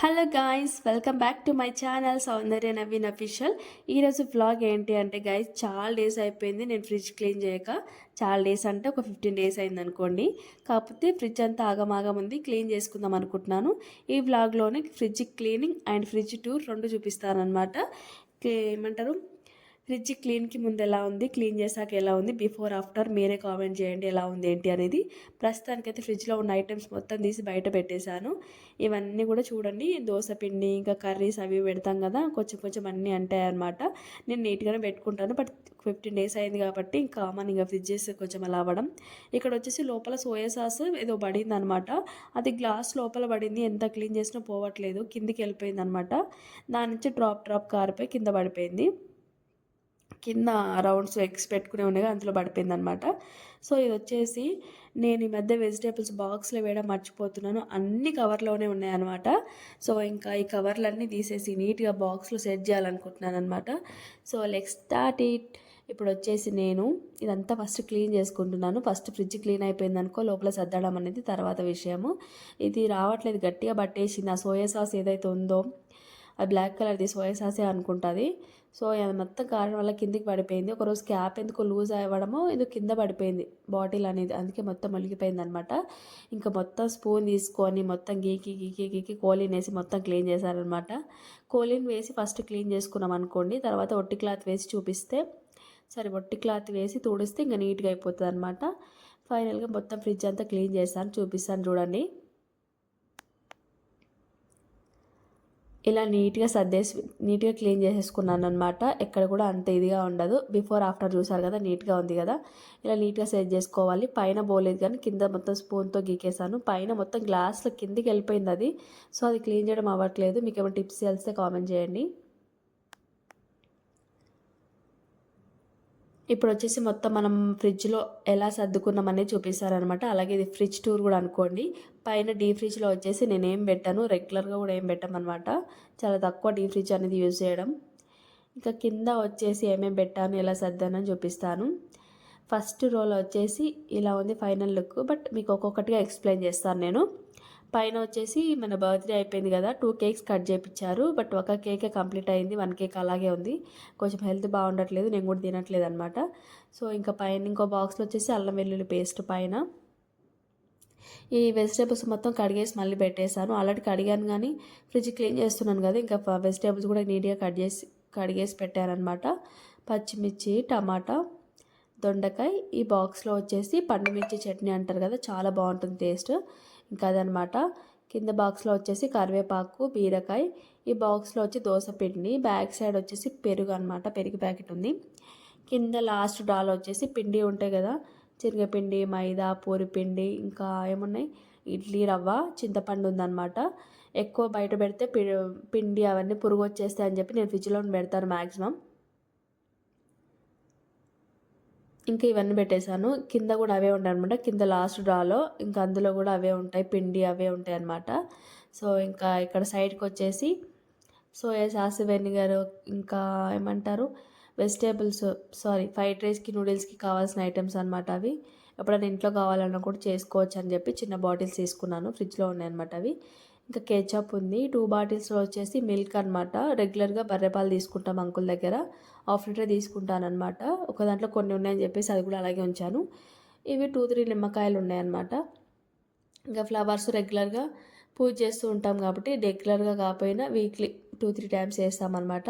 Hello guys welcome back to my channel Soundarya Naveen official. ఈరోజు vlog ఏంటి అంటే guys చాలా డేస్ అయిపోయింది నేను ఫ్రిడ్జ్ క్లీన్ చేయక. చాలా డేస్ అంటే ఒక ఫిఫ్టీన్ డేస్ అయింది అనుకోండి. కాకపోతే ఫ్రిడ్జ్ అంతా ఆగమాగం ఉంది క్లీన్ చేసుకుందాం అనుకుంటున్నాను. ఈ వ్లాగ్లోనే fridge cleaning and fridge tour రెండు చూపిస్తాను అనమాట ఏమంటారు? ఫ్రిడ్జ్ క్లీన్కి ముందు ఎలా ఉంది? క్లీన్ చేశాక ఎలా ఉంది? బిఫోర్ ఆఫ్టర్ మీరే కామెంట్ చేయండి ఎలా ఉంది ఏంటి అనేది. ప్రస్తుతానికైతే ఫ్రిడ్జ్లో ఉన్న ఐటమ్స్ మొత్తం తీసి బయట పెట్టేశాను. ఇవన్నీ కూడా చూడండి. దోశ పిండి ఇంకా కర్రీస్ అవి పెడతాం కదా కొంచెం కొంచెం అన్నీ అంటాయి అనమాట నేను నీట్గానే పెట్టుకుంటాను. బట్ ఫిఫ్టీన్ డేస్ అయింది కాబట్టి ఇంకా కామన్ ఇంకా ఫ్రిడ్జెస్ కొంచెం అలా అవ్వడం. ఇక్కడ వచ్చేసి లోపల సోయా సాస్ ఏదో పడింది అనమాట అది గ్లాస్ లోపల పడింది. ఎంత క్లీన్ చేసినా పోవట్లేదు. కిందికి వెళ్ళిపోయింది అనమాట దాని నుంచి డ్రాప్ డ్రాప్ కారిపోయి కింద పడిపోయింది. కింద రౌండ్స్ ఎగ్స్ పెట్టుకునే ఉన్నాయి అందులో పడిపోయింది అనమాట సో ఇది వచ్చేసి నేను ఈ మధ్య వెజిటేబుల్స్ బాక్స్లో వేయడం మర్చిపోతున్నాను. అన్ని కవర్లోనే ఉన్నాయన్నమాట సో ఇంకా ఈ కవర్లన్నీ తీసేసి నీట్గా బాక్స్లో సెట్ చేయాలనుకుంటున్నాను అనమాట సో లెక్ స్టార్ట్ ఇట్. ఇప్పుడు వచ్చేసి నేను ఇదంతా ఫస్ట్ క్లీన్ చేసుకుంటున్నాను. ఫస్ట్ ఫ్రిడ్జ్ క్లీన్ అయిపోయింది అనుకో లోపల సర్దడం అనేది తర్వాత విషయము. ఇది రావట్లేదు గట్టిగా పట్టేసింది. ఆ సోయా సాస్ ఏదైతే ఉందో అది బ్లాక్ కలర్ది సోయా సాసే అనుకుంటుంది. సో అది మొత్తం కారణం వల్ల కిందికి పడిపోయింది. ఒకరోజు క్యాప్ ఎందుకు లూజ్ అవ్వడమో ఎందుకు కింద పడిపోయింది బాటిల్ అనేది. అందుకే మొత్తం మొలిగిపోయింది అనమాట ఇంకా మొత్తం స్పూన్ తీసుకొని మొత్తం గీకి గీకి గీకి కోలిన్ వేసి మొత్తం క్లీన్ చేశారనమాట కోలిన్ వేసి ఫస్ట్ క్లీన్ చేసుకున్నాం అనుకోండి తర్వాత ఒట్టి క్లాత్ వేసి చూపిస్తే సరే ఒట్టి క్లాత్ వేసి తుడిస్తే ఇంకా నీట్గా అయిపోతుంది అనమాట ఫైనల్గా మొత్తం ఫ్రిడ్జ్ అంతా క్లీన్ చేస్తాను చూపిస్తాను చూడండి. ఇలా నీట్గా సర్దేసి నీట్గా క్లీన్ చేసేసుకున్నాను అనమాట ఎక్కడ కూడా అంత ఇదిగా ఉండదు. బిఫోర్ ఆఫ్టర్ చూసారు కదా నీట్గా ఉంది కదా. ఇలా నీట్గా సెట్ చేసుకోవాలి. పైన పోలేదు కానీ కింద మొత్తం స్పూన్తో గీకేసాను పైన మొత్తం గ్లాస్లో కిందికి వెళ్ళిపోయింది అది. సో అది క్లీన్ చేయడం అవ్వట్లేదు. మీకు ఏమైనా టిప్స్ తెలిస్తే కామెంట్ చేయండి. ఇప్పుడు వచ్చేసి మొత్తం మనం ఫ్రిడ్జ్లో ఎలా సర్దుకున్నాం అనేది చూపిస్తారనమాట అలాగే ఇది ఫ్రిడ్జ్ టూర్ కూడా అనుకోండి. పైన డీ ఫ్రిడ్జ్లో వచ్చేసి నేను ఏం పెట్టాను. రెగ్యులర్గా కూడా ఏం పెట్టామన్నమాట. చాలా తక్కువ డీ ఫ్రిడ్జ్ అనేది యూజ్ చేయడం. ఇంకా కింద వచ్చేసి ఏమేమి పెట్టాను ఎలా సర్దానని చూపిస్తాను. ఫస్ట్ రోల్ వచ్చేసి ఇలా ఉంది ఫైనల్ లుక్. బట్ మీకు ఒక్కొక్కటిగా ఎక్స్ప్లెయిన్ చేస్తాను నేను. పైన వచ్చేసి మన బర్త్డే అయిపోయింది కదా టూ కేక్స్ కట్ చేయించారు బట్ ఒక కేకే కంప్లీట్ అయింది వన్ కేక్ అలాగే ఉంది. కొంచెం హెల్త్ బాగుండట్లేదు నేను కూడా తినట్లేదు అనమాట సో ఇంకా పైన ఇంకో బాక్స్లో వచ్చేసి అల్లం వెల్లుల్లి పేస్ట్ పైన. ఈ వెజిటేబుల్స్ మొత్తం కడిగేసి మళ్ళీ పెట్టేశాను. ఆల్రెడీ కడిగాను కానీ ఫ్రిడ్జ్ క్లీన్ చేస్తున్నాను కదా ఇంకా వెజిటేబుల్స్ కూడా నీట్గా కట్ చేసి కడిగేసి పెట్టారనమాట పచ్చిమిర్చి టమాటా దొండకాయ ఈ బాక్స్లో వచ్చేసి పండుమిర్చి చట్నీ అంటారు కదా చాలా బాగుంటుంది టేస్ట్ ఇంకా అదనమాట కింద బాక్స్లో వచ్చేసి కరివేపాకు బీరకాయ. ఈ బాక్స్లో వచ్చి దోశ పిండి బ్యాక్ సైడ్ వచ్చేసి పెరుగు అనమాట పెరుగు ప్యాకెట్ ఉంది. కింద లాస్ట్ డాల్ వచ్చేసి పిండి ఉంటాయి కదా శనగపిండి మైదా పూరిపిండి ఇంకా ఏమున్నాయి? ఇడ్లీ రవ్వ చింతపండు ఉందన్నమాట ఎక్కువ బయట పెడితే పిండి అవన్నీ పురుగు వచ్చేస్తాయి అని చెప్పి నేను ఫ్రిడ్జ్లో పెడతాను మ్యాక్సిమం ఇంకా ఇవన్నీ పెట్టేశాను. కింద కూడా అవే ఉంటాయి అనమాట కింద లాస్ట్ డ్రాలో ఇంకా అందులో కూడా అవే ఉంటాయి. పిండి అవే ఉంటాయి అనమాట సో ఇంకా ఇక్కడ సైడ్కి వచ్చేసి సోయా సాస్ వెనిగర్ ఇంకా ఏమంటారు? వెజిటేబుల్స్ సారీ ఫ్రైడ్ రైస్కి నూడిల్స్కి కావాల్సిన ఐటమ్స్ అనమాట అవి. ఎప్పుడైనా ఇంట్లో కావాలన్నా కూడా చేసుకోవచ్చు అని చెప్పి చిన్న బాటిల్స్ తీసుకున్నాను. ఫ్రిడ్జ్లో ఉన్నాయి అనమాట అవి. ఇంకా కేచప్ ఉంది. టూ బాటిల్స్లో వచ్చేసి మిల్క్ అనమాట రెగ్యులర్గా బర్రెపాలు తీసుకుంటాం అంకుల్ దగ్గర. హాఫ్ లీటర్ తీసుకుంటానమాట ఒక దాంట్లో కొన్ని ఉన్నాయని చెప్పేసి అది కూడా అలాగే ఉంచాను. ఇవి టూ త్రీ నిమ్మకాయలు ఉన్నాయన్నమాట. ఇంకా ఫ్లవర్స్ రెగ్యులర్గా పూజ చేస్తూ ఉంటాం కాబట్టి రెగ్యులర్గా కాకపోయినా వీక్లీ టూ త్రీ టైమ్స్ వేస్తామన్నమాట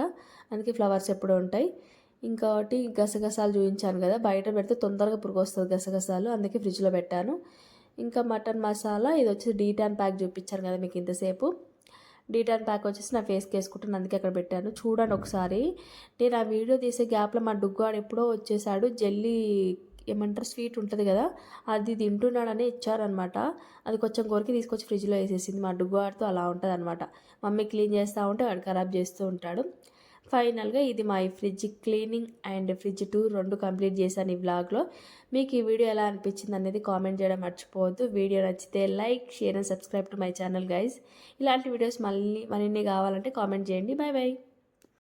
అందుకే ఫ్లవర్స్ ఎప్పుడూ ఉంటాయి. ఇంకోటి గసగసాలు చూపించాను కదా బయట పెడితే తొందరగా పురుగు వస్తుంది గసగసాలు. అందుకే ఫ్రిడ్జ్లో పెట్టాను. ఇంకా మటన్ మసాలా ఇది వచ్చేసి డీటాన్ ప్యాక్ చూపించాను కదా మీకు ఇంతసేపు. డీటాన్ ప్యాక్ వచ్చేసి నా ఫేస్కి వేసుకుంటాను అందుకే అక్కడ పెట్టాను. చూడండి ఒకసారి. నేను ఆ వీడియో తీసే గ్యాప్లో మా డుగ్గాడు ఎప్పుడో వచ్చేసాడు. జల్లీ ఏమంటారు? స్వీట్ ఉంటుంది కదా అది తింటున్నాడని ఇచ్చారనమాట. అది కొంచెం కొరికి తీసుకొచ్చి ఫ్రిడ్జ్లో వేసేసింది. మా డుగ్గాడితో అలా ఉంటుంది అనమాట మమ్మీ క్లీన్ చేస్తూ ఉంటే వాడు ఖరాబ్ చేస్తూ ఉంటాడు. ఫైనల్గా ఇది మా fridge cleaning and fridge tour రెండు కంప్లీట్ చేశాను ఈ వ్లాగ్లో. మీకు ఈ వీడియో ఎలా అనిపించింది అనేది కామెంట్ చేయడం మర్చిపోవద్దు. వీడియో నచ్చితే like share and subscribe to my channel guys ఇలాంటి వీడియోస్ మళ్ళీ మరిన్ని కావాలంటే కామెంట్ చేయండి. Bye bye